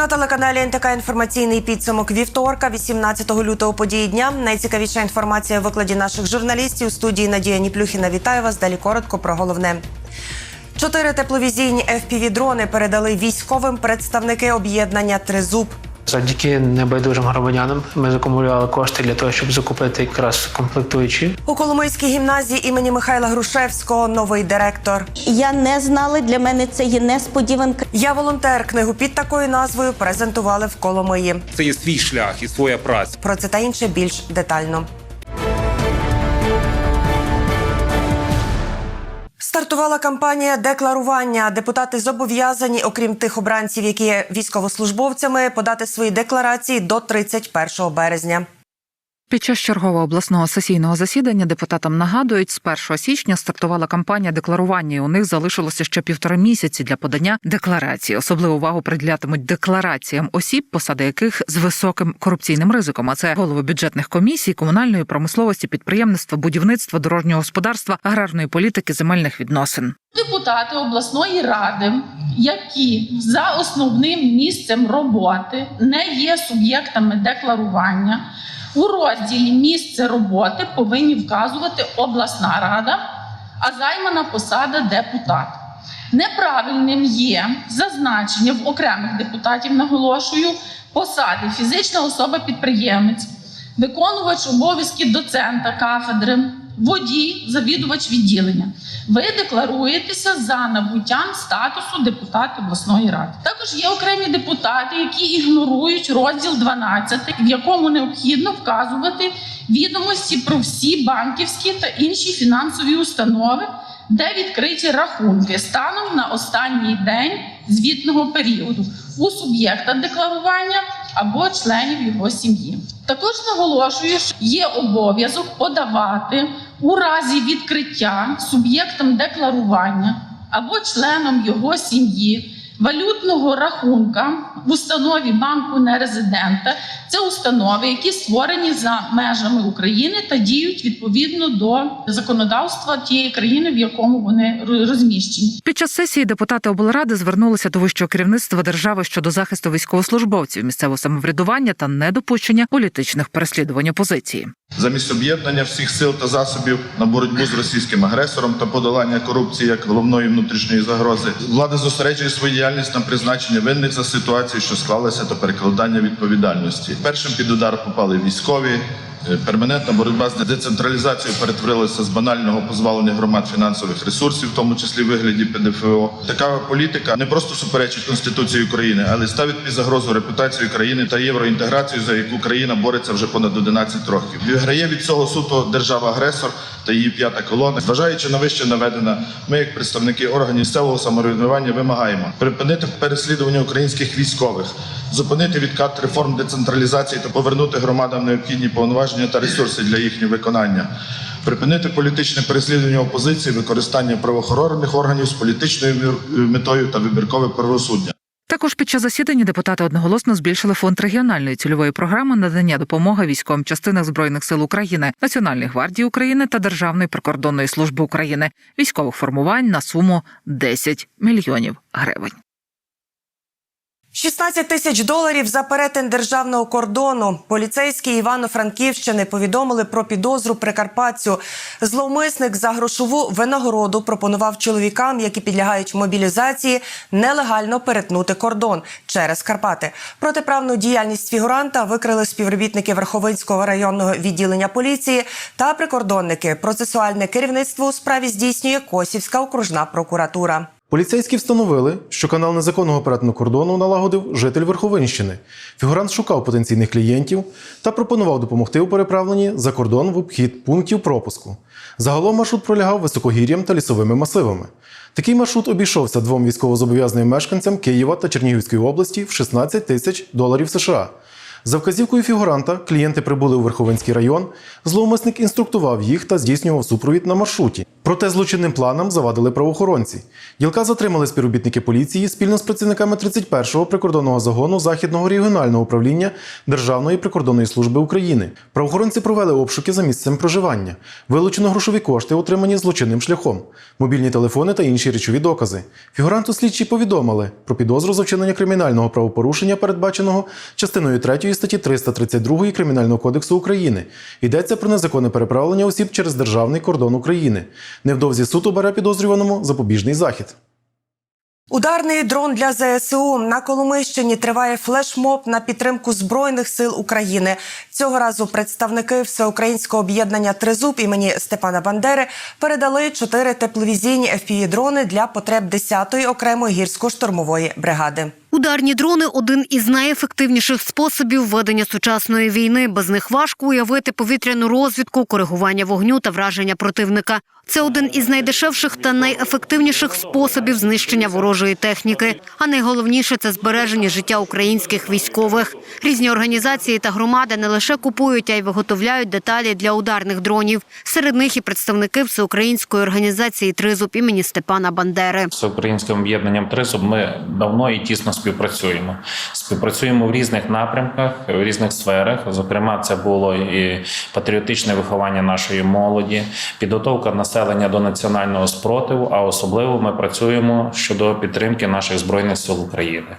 На телеканалі НТК інформаційний підсумок вівторка, 18 лютого події дня. Найцікавіша інформація в викладі наших журналістів у студії Надія Ніплюхіна. Вітаю вас. Далі коротко про головне. Чотири тепловізійні fpv дрони передали військовим представники об'єднання Тризуб. Завдяки небайдужим громадянам ми закумулювали кошти для того, щоб закупити якраз комплектуючі. У Коломийській гімназії імені Михайла Грушевського новий директор. Я не знала, для мене це є несподіванка. Я волонтер. Книгу під такою назвою презентували в Коломиї. Це є свій шлях і своя праця. Про це та інше більш детально. Стартувала кампанія декларування. Депутати зобов'язані, окрім тих обранців, які є військовослужбовцями, подати свої декларації до 31 березня. Під час чергового обласного сесійного засідання депутатам нагадують, з 1 січня стартувала кампанія декларування. і У них залишилося ще півтора місяці для подання декларації. Особливу увагу приділятимуть деклараціям осіб, посади яких з високим корупційним ризиком. А це голови бюджетних комісій, комунальної промисловості, підприємництва, будівництва, дорожнього господарства, аграрної політики, земельних відносин. Депутати обласної ради, які за основним місцем роботи не є суб'єктами декларування, у розділі місце роботи повинні вказувати обласна рада, а займана посада депутат. Неправильним є зазначення в окремих депутатів, наголошую, посади фізична особа-підприємець, виконувач обов'язків доцента кафедри, водій, завідувач відділення. Ви декларуєтеся за набуттям статусу депутата обласної ради. Також є окремі депутати, які ігнорують розділ 12, в якому необхідно вказувати відомості про всі банківські та інші фінансові установи, де відкриті рахунки станом на останній день звітного періоду у суб'єкта декларування або членів його сім'ї. Також наголошую, що є обов'язок подавати у разі відкриття суб'єктом декларування або членом його сім'ї валютного рахунка в установі банку нерезидента. Це установи, які створені за межами України та діють відповідно до законодавства тієї країни, в якому вони розміщені. Під час сесії депутати облради звернулися до вищого керівництва держави щодо захисту військовослужбовців, місцевого самоврядування та недопущення політичних переслідувань опозиції. Замість об'єднання всіх сил та засобів на боротьбу з російським агресором та подолання корупції як головної внутрішньої загрози, влада зосереджує свою діяльність на призначення винних за ситуацію, що склалася, та перекладання відповідальності. Першим під удар попали військові. Е, Перманентна боротьба з децентралізацією перетворилася з банального позбавлення громад фінансових ресурсів, в тому числі вигляді ПДФО. Така політика не просто суперечить Конституції України, але ставить під загрозу репутацію країни та євроінтеграцію, за яку країна бореться вже понад 11 років. Виграє від цього суто держава-агресор та її п'ята колона. Зважаючи на вище наведене, ми, як представники органів місцевого самоврядування, вимагаємо припинити переслідування українських військових, зупинити відкат реформ децентралізації та повернути громадам необхідні повноваження та ресурси для їхнього виконання. Припинити політичне переслідування опозиції, використання правоохоронних органів з політичною мір- метою та вибіркове правосуддя. Також під час засідання депутати одноголосно збільшили фонд регіональної цільової програми надання допомоги військовим частинах збройних сил України, Національної гвардії України та Державної прикордонної служби України військових формувань на суму 10 мільйонів гривень. 16 тисяч доларів за перетин державного кордону. Поліцейські Івано-Франківщини повідомили про підозру прикарпатцю. Зловмисник за грошову винагороду пропонував чоловікам, які підлягають мобілізації, нелегально перетнути кордон через Карпати. Протиправну діяльність фігуранта викрили співробітники Верховинського районного відділення поліції та прикордонники. Процесуальне керівництво у справі здійснює Косівська окружна прокуратура. Поліцейські встановили, що канал незаконного перетину кордону налагодив житель Верховинщини. Фігурант шукав потенційних клієнтів та пропонував допомогти у переправленні за кордон в обхід пунктів пропуску. Загалом маршрут пролягав високогір'ям та лісовими масивами. Такий маршрут обійшовся двом військовозобов'язаним мешканцям Києва та Чернігівської області в 16 тисяч доларів США. За вказівкою фігуранта клієнти прибули у Верховинський район. Зловмисник інструктував їх та здійснював супровід на маршруті. Проте злочинним планам завадили правоохоронці. Ділка затримали співробітники поліції спільно з працівниками 31-го прикордонного загону Західного регіонального управління Державної прикордонної служби України. Правоохоронці провели обшуки за місцем проживання. Вилучено грошові кошти, отримані злочинним шляхом, мобільні телефони та інші речові докази. Фігуранту слідчі повідомили про підозру за вчинення кримінального правопорушення, передбаченого частиною 3 статті 332 Кримінального кодексу України. Йдеться про незаконне переправлення осіб через державний кордон України. Невдовзі суд обере підозрюваному запобіжний захід. Ударний дрон для ЗСУ на Коломийщині триває флешмоб на підтримку збройних сил України. Цього разу представники всеукраїнського об'єднання Тризуб імені Степана Бандери передали чотири тепловізійні FPV-дрони для потреб 10-ї окремої гірсько-штурмової бригади. Ударні дрони один із найефективніших способів ведення сучасної війни. Без них важко уявити повітряну розвідку, коригування вогню та враження противника. Це один із найдешевших та найефективніших способів знищення ворожої техніки. А найголовніше це збереження життя українських військових. Різні організації та громади не лише купують, а й виготовляють деталі для ударних дронів. Серед них і представники всеукраїнської організації Тризуб імені Степана Бандери. з українським об'єднанням Трисуб ми давно і тісно співпрацюємо. Співпрацюємо в різних напрямках, в різних сферах. Зокрема, це було і патріотичне виховання нашої молоді, підготовка населення до національного спротиву. А особливо ми працюємо щодо підтримки наших збройних сил України.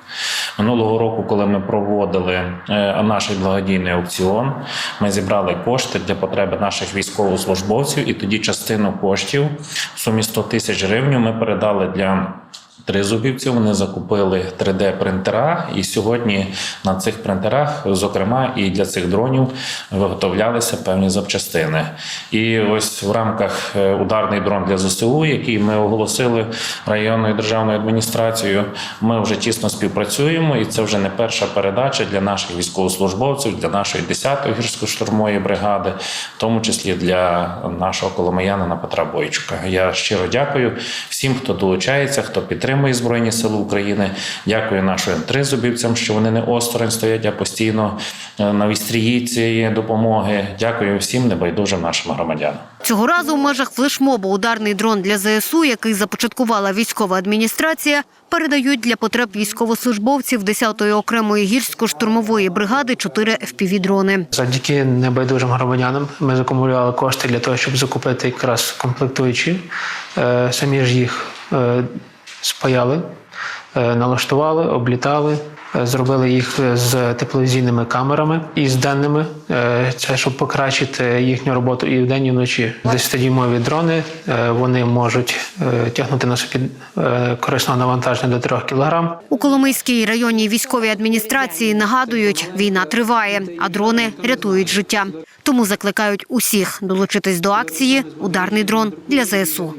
Минулого року, коли ми проводили е, наш благодійний аукціон, ми зібрали кошти для потреби наших військовослужбовців, і тоді частину коштів в сумі 100 тисяч гривень ми передали для тризубівців. Вони закупили 3D-принтера, і сьогодні на цих принтерах, зокрема, і для цих дронів виготовлялися певні запчастини. І ось в рамках е, ударний дрон для ЗСУ, який ми оголосили районною державною адміністрацією, ми вже тісно співпрацюємо, і це вже не перша передача для наших військовослужбовців, для нашої 10-ї гірсько-штурмової бригади, в тому числі для нашого коломиянина Петра Бойчука. Я щиро дякую всім, хто долучається, хто підтримує Збройні Сили України. Дякую нашим тризубівцям, що вони не осторонь стоять, а постійно е, на вістрії цієї допомоги. Дякую всім небайдужим нашим громадянам. Цього разу в межах флешмобу ударний дрон для ЗСУ, який започаткувала військова адміністрація, передають для потреб військовослужбовців 10-ї окремої гірсько-штурмової бригади чотири FPV-дрони. Завдяки небайдужим громадянам ми закумулювали кошти для того, щоб закупити якраз комплектуючі. Е, Самі ж їх е, спаяли, е, налаштували, облітали. е, Зробили їх з тепловізійними камерами і з денними. Е, Це щоб покращити їхню роботу і вдень, і вночі. 10-дюймові дрони е, вони можуть е, тягнути на собі е, корисного навантаження до 3 кг. У Коломийській районній військовій адміністрації нагадують, війна триває, а дрони рятують життя. Тому закликають усіх долучитись до акції Ударний дрон для ЗСУ.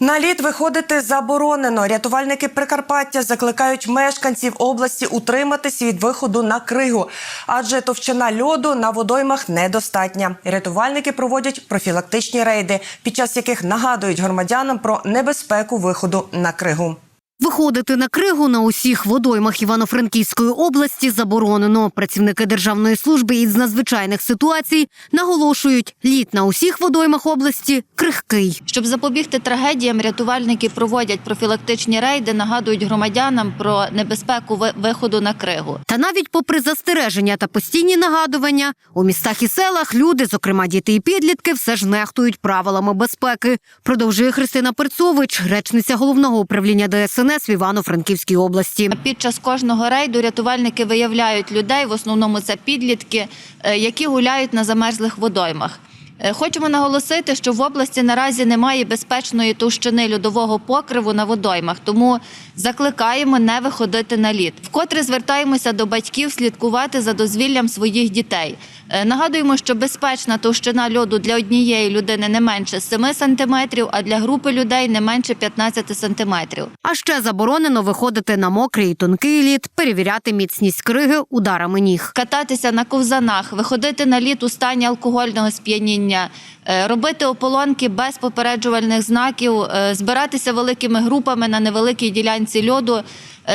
На лід виходити заборонено. Рятувальники Прикарпаття закликають мешканців області утриматись від виходу на кригу, адже товщина льоду на водоймах недостатня. Рятувальники проводять профілактичні рейди, під час яких нагадують громадянам про небезпеку виходу на кригу. Виходити на кригу на усіх водоймах Івано-Франківської області заборонено. Працівники Державної служби із надзвичайних ситуацій наголошують, лід на усіх водоймах області крихкий. Щоб запобігти трагедіям, рятувальники проводять профілактичні рейди, нагадують громадянам про небезпеку ви- виходу на кригу. Та навіть попри застереження та постійні нагадування, у містах і селах люди, зокрема діти і підлітки, все ж нехтують правилами безпеки. Продовжує Христина Перцович, речниця головного управління ДСНС в Івано-Франківській області. Під час кожного рейду рятувальники виявляють людей, в основному це підлітки, е, які гуляють на замерзлих водоймах. Е, Хочемо наголосити, що в області наразі немає безпечної товщини льодового покриву на водоймах, тому закликаємо не виходити на лід. Вкотре звертаємося до батьків слідкувати за дозвіллям своїх дітей. Е, Нагадуємо, що безпечна товщина льоду для однієї людини не менше 7 сантиметрів, а для групи людей не менше 15 сантиметрів. А ще заборонено виходити на мокрий і тонкий лід, перевіряти міцність криги ударами ніг. кататися на ковзанах, виходити на лід у стані алкогольного сп'яніння, е, робити ополонки без попереджувальних знаків, е, збиратися великими групами на невеликій ділянці льоду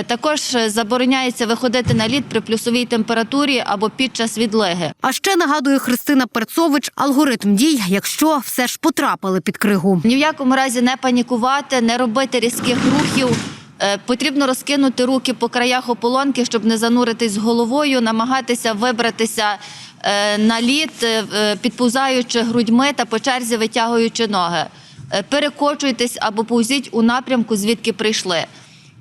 Також е, забороняється виходити на лід при плюсовій температурі або під час відлиги. А ще нагадує Христина Перцович алгоритм дій, якщо все ж потрапили під кригу. Ні в якому разі не панікувати, не робити різких рухів. Е, Потрібно розкинути руки по краях ополонки, щоб не зануритись головою, намагатися вибратися е, на лід, е, е, підповзаючи грудьми та по черзі витягуючи ноги. Е, Перекочуйтесь або повзіть у напрямку, звідки прийшли.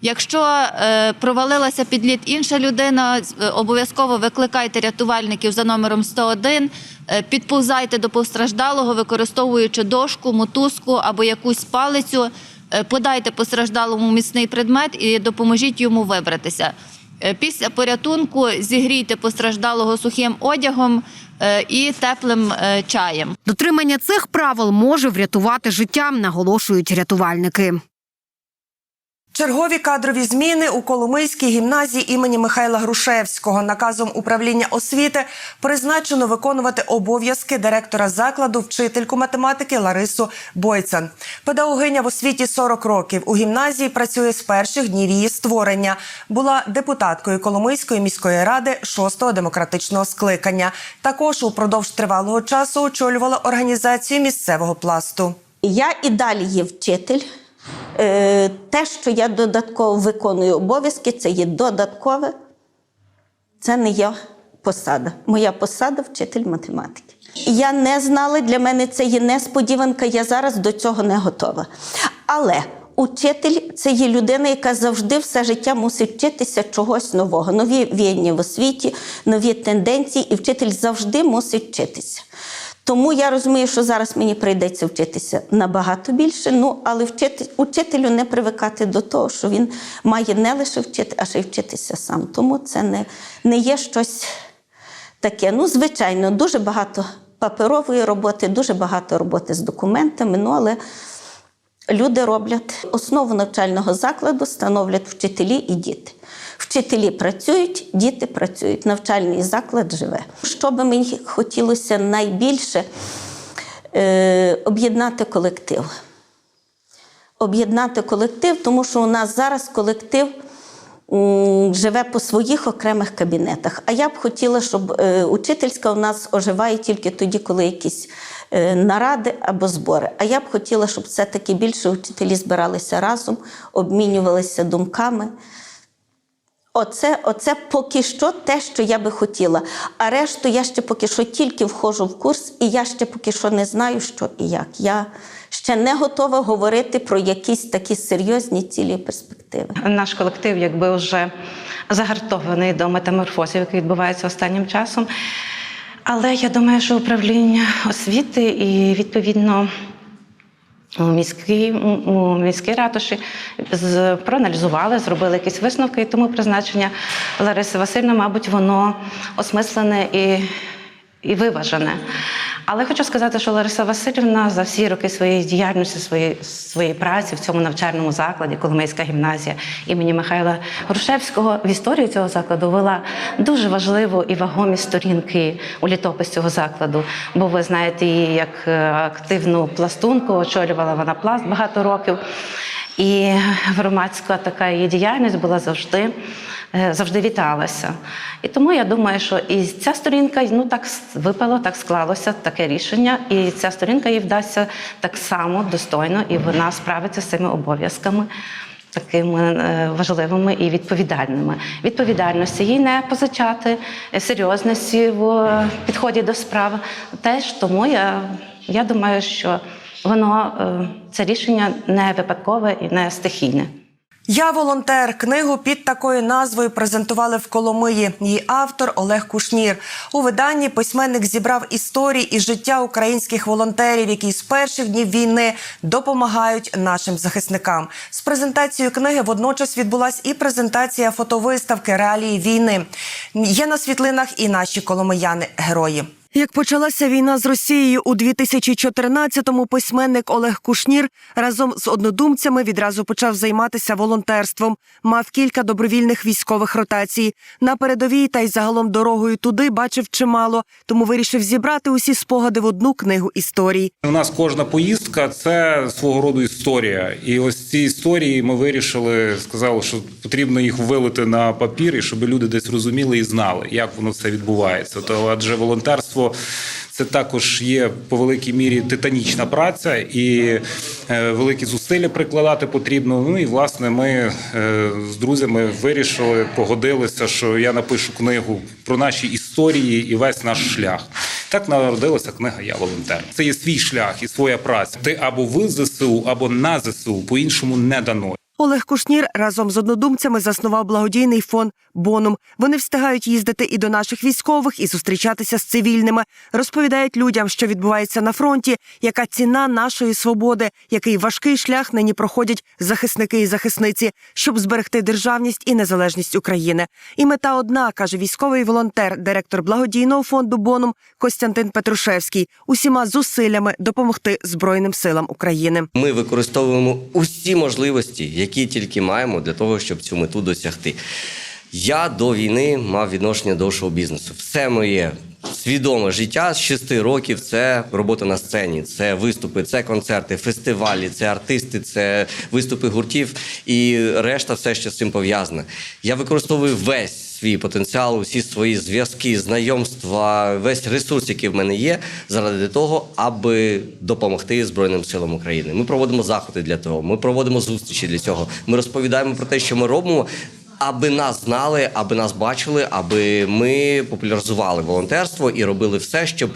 Якщо е, провалилася під лід інша людина, е, обов'язково викликайте рятувальників за номером 101, е, підповзайте до постраждалого, використовуючи дошку, мотузку або якусь палицю, е, подайте постраждалому міцний предмет і допоможіть йому вибратися. Е, Після порятунку зігрійте постраждалого сухим одягом е, і теплим е, чаєм. Дотримання цих правил може врятувати життя, наголошують рятувальники. Чергові кадрові зміни у Коломийській гімназії імені Михайла Грушевського наказом управління освіти призначено виконувати обов'язки директора закладу вчительку математики Ларису Бойцан. Педагогиня в освіті 40 років. У гімназії працює з перших днів її створення. Була депутаткою Коломийської міської ради 6-го демократичного скликання. Також упродовж тривалого часу очолювала організацію місцевого пласту. Я і далі є вчитель. Е, Те, що я додатково виконую обов'язки, це є додаткове. Це не є посада. Моя посада вчитель математики. Я не знала, для мене це є несподіванка, я зараз до цього не готова. Але учитель це є людина, яка завжди все життя мусить вчитися чогось нового. Нові віяння в освіті, нові тенденції, і вчитель завжди мусить вчитися. Тому я розумію, що зараз мені прийдеться вчитися набагато більше. Ну, але вчити, учителю не привикати до того, що він має не лише вчити, а ще й вчитися сам. Тому це не, не є щось таке. Ну, звичайно, дуже багато паперової роботи, дуже багато роботи з документами. Ну, але люди роблять основу навчального закладу, становлять вчителі і діти. Вчителі працюють, діти працюють, навчальний заклад живе. Що би мені хотілося найбільше е, об'єднати колектив. Об'єднати колектив, тому що у нас зараз колектив живе по своїх окремих кабінетах. А я б хотіла, щоб е, учительська у нас оживає тільки тоді, коли якісь е, наради або збори. А я б хотіла, щоб все-таки більше вчителі збиралися разом, обмінювалися думками. Оце, оце поки що те, що я би хотіла. А решту я ще поки що тільки входжу в курс, і я ще поки що не знаю, що і як. Я ще не готова говорити про якісь такі серйозні цілі і перспективи. Наш колектив якби вже загартований до метаморфозів, які відбуваються останнім часом. Але я думаю, що управління освіти і відповідно у міській, у міській ратуші з- проаналізували, зробили якісь висновки, і тому призначення Лариси Васильівни, мабуть, воно осмислене і, і виважене. Але хочу сказати, що Лариса Васильівна за всі роки своєї діяльності, своєї, своєї праці в цьому навчальному закладі, Коломийська гімназія імені Михайла Грушевського, в історію цього закладу вела дуже важливу і вагомі сторінки у літопис цього закладу. Бо ви знаєте її як е, активну пластунку, очолювала вона пласт багато років. І громадська така її діяльність була завжди, завжди віталася. І тому я думаю, що і ця сторінка ну так випало, так склалося таке рішення, і ця сторінка їй вдасться так само достойно, і вона справиться з цими обов'язками. Такими е, важливими і відповідальними. Відповідальності їй не позичати, е, серйозності в е, підході до справи. Теж тому я, я думаю, що воно е, це рішення не випадкове і не стихійне. Я волонтер. Книгу під такою назвою презентували в Коломиї. Її автор Олег Кушнір. У виданні письменник зібрав історії і життя українських волонтерів, які з перших днів війни допомагають нашим захисникам. З презентацією книги водночас відбулась і презентація фотовиставки Реалії війни. Є на світлинах і наші коломияни герої. Як почалася війна з Росією у 2014-му, письменник Олег Кушнір разом з однодумцями відразу почав займатися волонтерством. Мав кілька добровільних військових ротацій. На передовій та й загалом дорогою туди бачив чимало, тому вирішив зібрати усі спогади в одну книгу історій. У нас кожна поїздка це свого роду історія. І ось ці історії ми вирішили, сказали, що потрібно їх вилити на папір, і щоб люди десь розуміли і знали, як воно все відбувається. То адже волонтерство. Це також є по великій мірі титанічна праця і е, великі зусилля прикладати потрібно. Ну і власне ми е, з друзями вирішили, погодилися, що я напишу книгу про наші історії і весь наш шлях. Так народилася книга Я волонтер. Це є свій шлях і своя праця. Ти або в ЗСУ, або на ЗСУ, по-іншому не дано. Олег Кушнір разом з однодумцями заснував благодійний фонд Бонум. Вони встигають їздити і до наших військових, і зустрічатися з цивільними. Розповідають людям, що відбувається на фронті, яка ціна нашої свободи, який важкий шлях нині проходять захисники і захисниці, щоб зберегти державність і незалежність України. І мета одна каже військовий волонтер, директор благодійного фонду Бонум Костянтин Петрушевський, усіма зусиллями допомогти Збройним силам України. Ми використовуємо усі можливості, які тільки маємо для того, щоб цю мету досягти. Я до війни мав відношення до шоу-бізнесу. Все моє свідоме життя з 6 років це робота на сцені, це виступи, це концерти, фестивалі, це артисти, це виступи гуртів і решта все, що з цим пов'язане. Я використовую весь свій потенціал, усі свої зв'язки, знайомства, весь ресурс, який в мене є, заради того, аби допомогти Збройним силам України. Ми проводимо заходи для того, ми проводимо зустрічі для цього. Ми розповідаємо про те, що ми робимо. Аби нас знали, аби нас бачили, аби ми популяризували волонтерство і робили все, щоб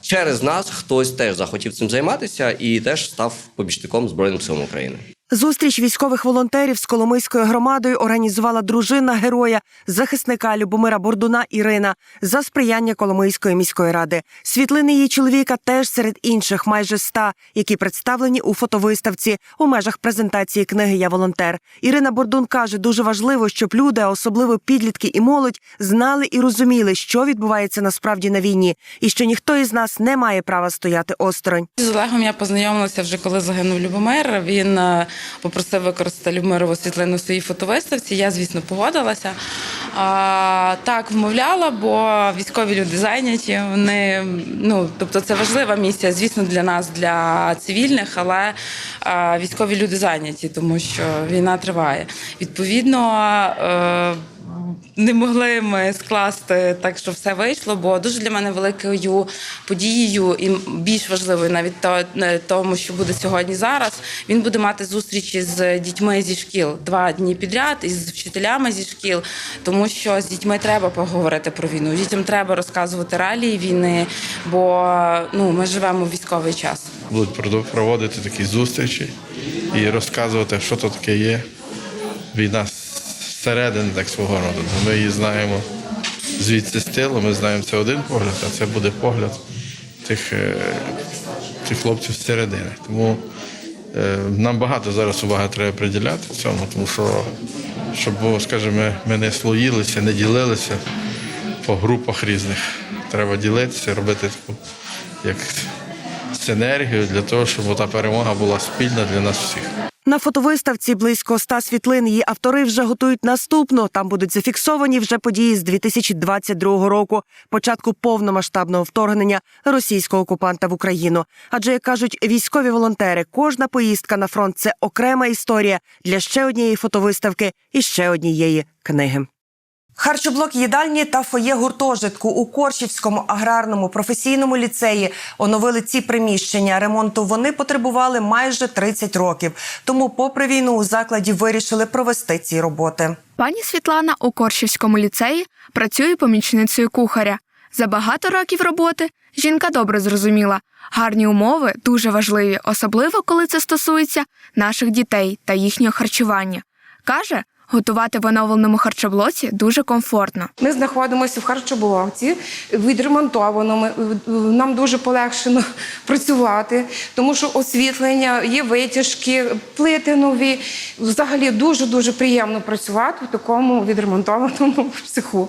через нас хтось теж захотів цим займатися і теж став побічником Збройним сил України. Зустріч військових волонтерів з Коломийською громадою організувала дружина героя, захисника Любомира Бордуна Ірина за сприяння Коломийської міської ради. Світлини її чоловіка теж серед інших, майже ста, які представлені у фотовиставці у межах презентації книги Я волонтер. Ірина Бордун каже, дуже важливо, щоб люди, особливо підлітки і молодь, знали і розуміли, що відбувається насправді на війні, і що ніхто із нас не має права стояти осторонь. З Олегом я познайомилася вже коли загинув Любомир. Він е, попросив використати Любмирову світлину в своїй фотовиставці. Я, звісно, погодилася. А, так, вмовляла, бо військові люди зайняті. Вони, ну, тобто це важлива місія, звісно, для нас, для цивільних, але а, військові люди зайняті, тому що війна триває. Відповідно. Е, не могли ми скласти так, що все вийшло, бо дуже для мене великою подією і більш важливою навіть то, тому, що буде сьогодні зараз. Він буде мати зустрічі з дітьми зі шкіл два дні підряд із вчителями зі шкіл, тому що з дітьми треба поговорити про війну. Дітям треба розказувати реалії війни, бо ну ми живемо в військовий час. Будуть проводити такі зустрічі і розказувати, що то таке є. Війна зсередини так свого роду. Ми її знаємо звідси з тилу, ми знаємо це один погляд, а це буде погляд тих, е, тих хлопців зсередини. Тому е, нам багато зараз уваги треба приділяти цьому, тому що, щоб, скажімо, ми не слоїлися, не ділилися по групах різних. Треба ділитися, робити таку як синергію для того, щоб та перемога була спільна для нас всіх. На фотовиставці близько ста світлин. Її автори вже готують наступну. Там будуть зафіксовані вже події з 2022 року, початку повномасштабного вторгнення російського окупанта в Україну. Адже як кажуть військові волонтери, кожна поїздка на фронт це окрема історія для ще однієї фотовиставки і ще однієї книги. Харчоблок їдальні та фоє гуртожитку у Коршівському аграрному професійному ліцеї оновили ці приміщення. Ремонту вони потребували майже 30 років. Тому, попри війну, у закладі вирішили провести ці роботи. Пані Світлана у Коршівському ліцеї працює помічницею кухаря. За багато років роботи жінка добре зрозуміла, гарні умови дуже важливі, особливо коли це стосується наших дітей та їхнього харчування. Каже, готувати в оновленому харчоблоці дуже комфортно. Ми знаходимося в харчоблоці, відремонтованому. Нам дуже полегшено працювати, тому що освітлення, є витяжки, плити нові. Взагалі дуже дуже приємно працювати в такому відремонтованому цеху.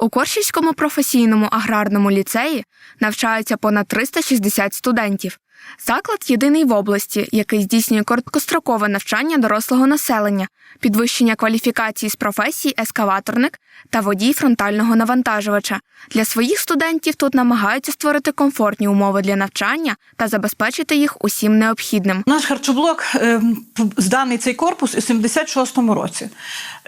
У Коршівському професійному аграрному ліцеї навчаються понад 360 студентів. Заклад єдиний в області, який здійснює короткострокове навчання дорослого населення, підвищення кваліфікації з професій ескаваторник та водій фронтального навантажувача. Для своїх студентів тут намагаються створити комфортні умови для навчання та забезпечити їх усім необхідним. Наш харчоблок е, зданий цей корпус у 76-му році.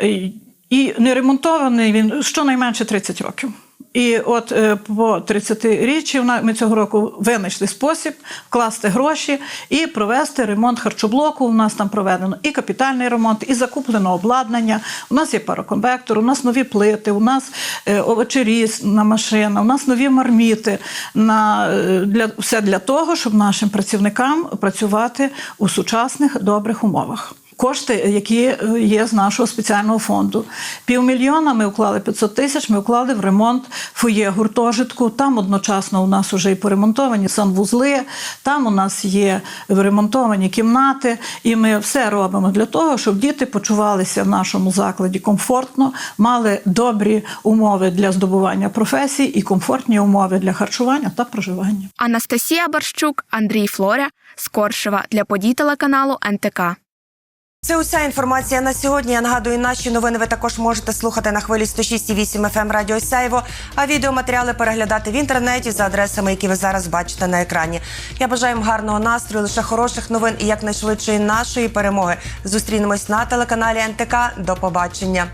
Е, І не ремонтований він щонайменше 30 років. І от е, по 30-річчю ми цього року винайшли спосіб вкласти гроші і провести ремонт харчоблоку. У нас там проведено і капітальний ремонт, і закуплено обладнання. У нас є пароконвектор, у нас нові плити, у нас е, овочерізна машина, у нас нові марміти. На, е, для, все для того, щоб нашим працівникам працювати у сучасних добрих умовах. Кошти, які е, є з нашого спеціального фонду. Півмільйона ми вклали 500 тисяч, ми вклали в ремонт фоє гуртожитку. Там одночасно у нас вже і поремонтовані санвузли, там у нас є ремонтовані кімнати, і ми все робимо для того, щоб діти почувалися в нашому закладі комфортно, мали добрі умови для здобування професій і комфортні умови для харчування та проживання. Анастасія Барщук, Андрій Флоря з Коршева для подій телеканалу НТК. Це уся інформація на сьогодні. Я нагадую, наші новини ви також можете слухати на хвилі 106,8 FM Радіо Сяйво, а відеоматеріали переглядати в інтернеті за адресами, які ви зараз бачите на екрані. Я бажаю вам гарного настрою, лише хороших новин і якнайшвидшої нашої перемоги. Зустрінемось на телеканалі НТК. До побачення.